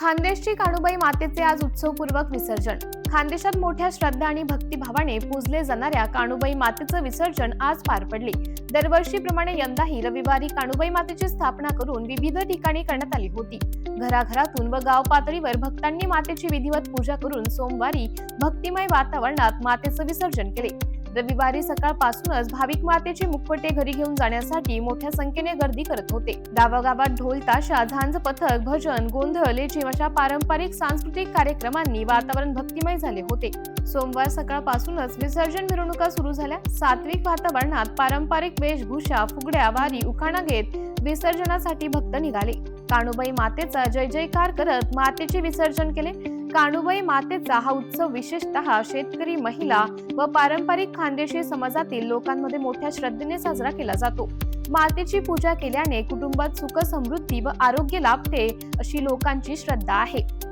खानदेशची काणूबाई मातेचे आज उत्सवपूर्वक विसर्जन. खानदेशात मोठ्या श्रद्धा आणि भक्तिभावाने पूजले जाणाऱ्या काणूबाई मातेचं विसर्जन आज पार पडले. दरवर्षीप्रमाणे यंदाही रविवारी काणूबाई मातेची स्थापना करून विविध ठिकाणी करण्यात आली होती. घराघरातून व गाव पातळीवर भक्तांनी मातेची विधिवत पूजा करून सोमवारी भक्तिमय वातावरणात मातेचं विसर्जन केले. रविवारी सकाळपासूनच भाविक मातेचे मुखवटे घरी घेऊन जाण्यासाठी मोठ्या संख्येने गर्दी करत होते. गावागावात ढोल ताशा झांज पथक भजन गोंधळ लेझिम अशा पारंपरिक सांस्कृतिक कार्यक्रमांनी वातावरण भक्तिमय झाले होते. सोमवार सकाळपासूनच विसर्जन मिरवणुका सुरू झाल्या. सात्विक वातावरणात पारंपरिक वेशभूषा फुगड्या वारी उखाणा घेत विसर्जनासाठी भक्त निघाले. काणूबाई मातेचा जय जयकार करत मातेचे विसर्जन केले. काणूबाई मातेचा हा उत्सव विशेषतः शेतकरी महिला व पारंपरिक खानदेशी समाजातील लोकांमध्ये मोठ्या श्रद्धेने साजरा केला जातो. मातेची पूजा केल्याने कुटुंबात सुख समृद्धी व आरोग्य लाभते अशी लोकांची श्रद्धा आहे.